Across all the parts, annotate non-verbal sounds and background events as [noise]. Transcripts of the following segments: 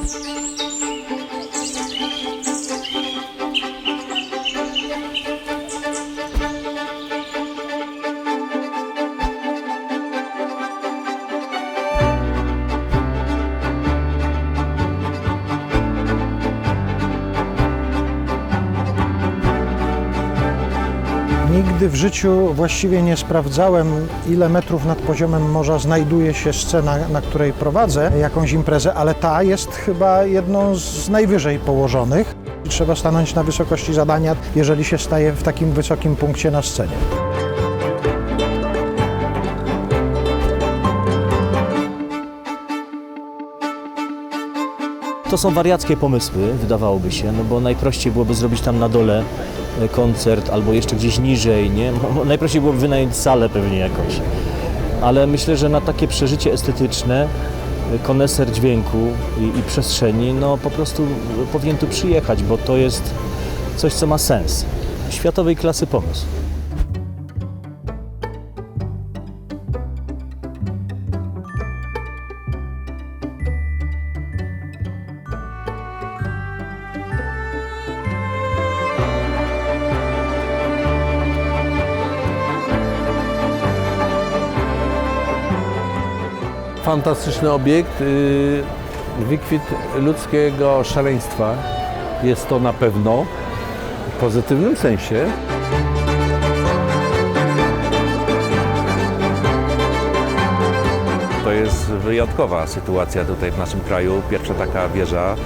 Música Nigdy w życiu właściwie nie sprawdzałem, ile metrów nad poziomem morza znajduje się scena, na której prowadzę jakąś imprezę, ale ta jest chyba jedną z najwyżej położonych. Trzeba stanąć na wysokości zadania, jeżeli się staje w takim wysokim punkcie na scenie. To są wariackie pomysły, wydawałoby się, no bo najprościej byłoby zrobić tam na dole e, koncert albo jeszcze gdzieś niżej, nie? [laughs] Najprościej byłoby wynająć salę pewnie jakąś. Ale myślę, że na takie przeżycie estetyczne e, koneser dźwięku i, i przestrzeni, no po prostu powinien tu przyjechać, bo to jest coś, co ma sens. Światowej klasy pomysł. Fantastyczny obiekt, yy, wykwit ludzkiego szaleństwa. Jest to na pewno w pozytywnym sensie. To jest wyjątkowa sytuacja tutaj w naszym kraju. Pierwsza taka wieża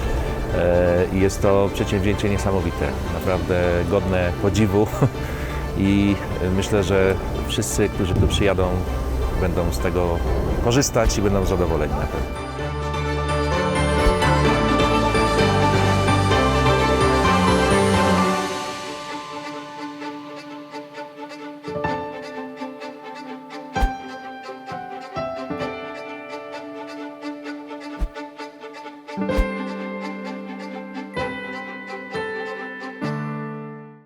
e, i jest to przedsięwzięcie niesamowite, naprawdę godne podziwu [laughs] i myślę, że wszyscy, którzy tu przyjadą, będą z tego korzystać i będą zadowoleni na pewno.